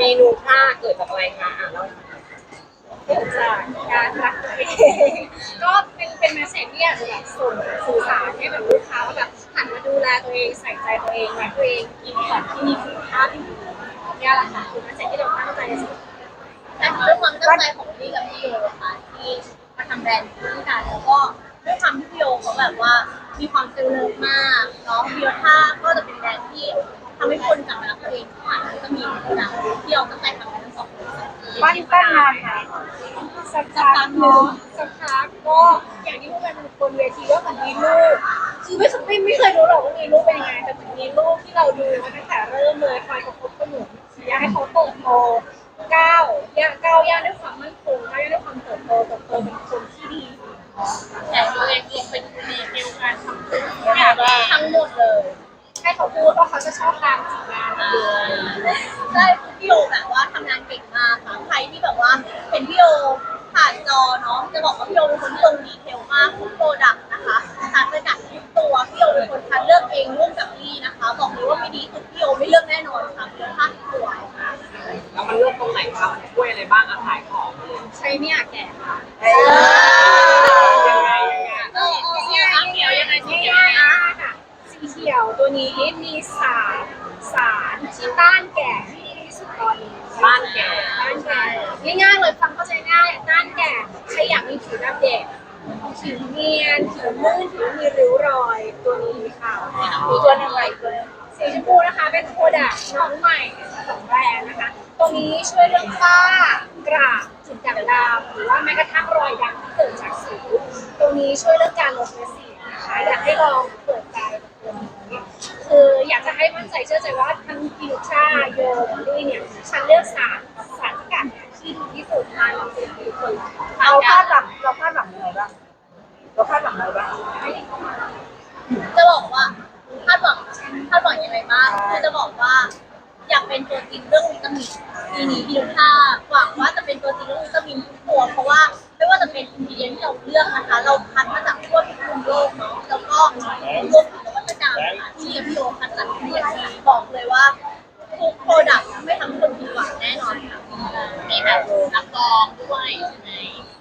เมนูผ้าเกิดจากอะไรคะอะเล่าให้ฟังหน่อยเกิดจากการรักตัวเองก็เป็นเป็นแมสเซจที่อยากจะแบบส่งสื่อสารให้แบบลูกค้าว่าแบบหันมาดูแลตัวเองใส่ใจตัวเองรักตัวเองกินของที่มีคุณภาพที่ดีเนี่ยแหละค่ะคือแมสเซจที่เราตั้งใจจะสื่อแต่ด้วยความตั้งใจของพี่กับพี่โยค่ะที่มาทำแบรนด์ด้วยกันแล้วก็ด้วยความที่พี่โยเขาแบบว่ามีความเซลล์มากเนาะพี่โยท่าก็จะเป็นแบรนด์ที่ ทำให้คนกลับมารักตัวเองผ่านก็มีนะพี่โยตั้งใจทำกันทั้งสองคนปั้นปั้นนานค่ะสักพักเนาะสักพักก็อย่างที่พูดกันบนเวทีว่าเหมือนมีลูกคือไม่ไม่ไม่เคยรู้หรอกว่ามีลูกเป็นยังไงแต่เหมือนมีลูกที่เราดูมาตั้งแต่เริ่มเลยคอยประคบประหนุนอยากให้เขาเติบโตก้าวย่างก้าวย่างด้วยความมั่นคงก้าวย่างด้วยความเติบโตเติบโตเป็นคนที่ดีแต่ตัวเองเองเป็นดีเการทำทุกอย่างทั้งหมดเลย ให้เขาพูดว่าเขาจะชอบตามจีบงานเลยได้พี่โยแบบว่าทำงานเก่งมากค่ะใครที่แบบว่าเห็นพี่โยผ่านจอเนาะจะบอกว่าพี่โยเป็นคนที่ลงดีเทลมากทุกโปรดักต์นะคะสารสกัดทุกตัวพี่โยเป็นคนคัดเลือกเองร่วมกับพี่นะคะ บอกเลยว่าไม่ดีคือพี่โยไม่เลือกแน่นอนค่ะคุณภาพทุกตัวค่ะแล้วมันเลือกตรงไหนคะมันช่วยอะไรบ้างอะขายของใช้เนี่ยแก่ค่ะ ยังไงยังไง เออเออเนี่ยเขียวยังไงสีเขียว ง่าย นะ มากค่ะสีเขียวตัวนี้ มีสารสารที่ต้านแก่ที่ดีที่สุดตอนนี้บ้านแก่ต้านแก่ง่ายๆเลยฟังเข้าใจง่ายต้านแก่ใครอยากมีผิวหน้าเด็กผิวเนียนผิวลื่นผิวมีริ้วรอยตัวนี้ค่ะมีตัวหนึ่งอะไรตัวสีชมพูนะคะเป็นโปรดักต์น้องใหม่ของแบรนด์นะคะตัวนี้ช่วยเรื่องฝ้ากระจุดด่างดำหรือว่าแม้กระทั่งรอยดำที่เกิดจากสิวตัวนี้ช่วยเรื่องการลดเม็ดสีนะคะอยากให้ลองเปิดใจกับตัวนี้ คืออยากจะให้มั่นใจเชื่อใจว่าทั้งพิวชาโยมลี่เนี่ยฉันเลือกสารสารสกัดเนี่ยที่ดีที่สุดมาลองเป็นทุกคนเราคาดหวังเราคาดหวังยังไงบ้างเราคาดหวังอะไรบ้างจะบอกว่าคาดหวังคาดหวังยังไงบ้างคือจะบอกว่า อยากเป็นตัวจริงเรื่องวิตามินปีนี้พี่ลูกค้าหวังว่าจะเป็นตัวจริงเรื่องวิตามินทุกตัวเพราะว่าไม่ว่าจะเป็นอินเดียที่เราเลือกนะคะเราคัดมาจากทั่วทุกมุมโลกเนาะแล้วก็รวมถึง นวัตกรรมค่ะที่พี่โอคัดจากที่อย่างดีบอกเลยว่าทุกโปรดักต์ไม่ทำให้คนผิดหวังแน่นอนค่ะมีแบบรับรองด้วยใช่ไหม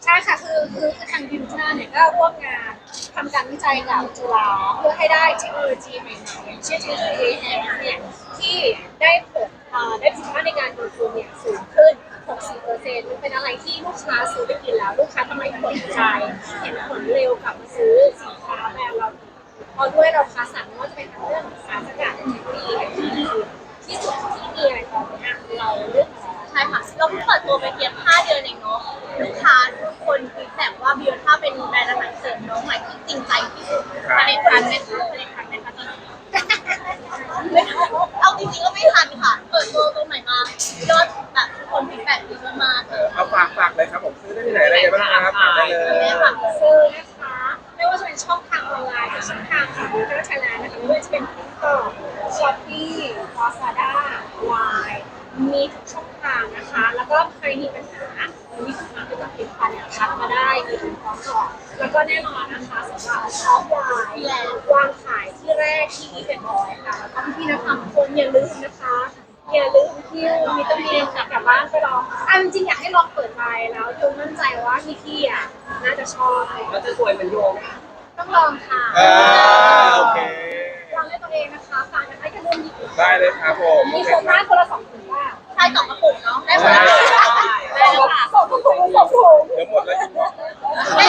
ใช่ค่ะคือคือทางพิวชาเนี่ยก็ร่วมงานทำการวิจัยกับจุฬาเพื่อให้ได้เทคโนโลยีใหม่ๆอย่างเช่นเทคโนโลยีแอร์เนี่ยที่ได้ผลได้ประสิทธิภาพในการดูดซึมเนี่ยสูงขึ้น 60%เป็นอะไรที่ลูกค้าซื้อไปกินแล้ว ลูกค้าทำไมผลใจ เห็นผลเร็วกลับมา ด้วยเราคัดสรรไม่ว่าจะเป็นทั้งเรื่องสารสกัดที่ดีที่ดีที่สุดที่มีอะไรตอนนี้เราเลือกใช่ค่ะเราเพิ่งเปิดตัวไปเพียง5เดือนเองเนาะลูกค้าทุกคนฟีดแบ็กว่าบิวท่าเป็นแบรนด์อาหารเสริมน้องใหม่ที่จริงใจที่สุดผลิตภัณฑ์เป็นผลิตภัณฑ์เป็นพัฒนาไม่เอาจริงๆก็ไม่ทันค่ะ เปิดตัวตัวใหม่มายอดแบบทุกคนฟีดแบ็กดีมากๆเลยเอาฝากฝากเลยครับผมซื้อได้ที่ไหนอะไรบ้างครับ จะเป็น TikTok Shopee Lazada Line มีทุกช่องทางนะคะ แล้วก็ใครมีปัญหามีปัญหาเกี่ยวกับผลิตภัณฑ์เนี่ยทักมาได้มีถึงพร้อมตอบแล้วก็แน่นอนนะคะสำหรับออฟไลน์วางขายที่แรกที่อีเวนต์บอยค่ะแล้วก็พี่ๆนะคะทุกคนอย่าลืมนะคะอย่าลืมที่วิตามินกลับบ้านไปลองอะจริงอยากให้ลองเปิดใจแล้วโยมมั่นใจว่าพี่ๆอะน่าจะชอบเราจะสวยเหมือนโยมต้องลองค่ะโอเค ลองด้วยตัวเองนะคะฟังนะคะอย่าลืมหยิบได้เลยครับผมมีโอเคโครงคหน้ารับคนละสองถุงว่าใช่สองกระปุกเนาะได้คนละหนึ่งได้แล้วค่ะสองถุงสองถุงเดี๋ยวหมดแล้วจริงเหรอได้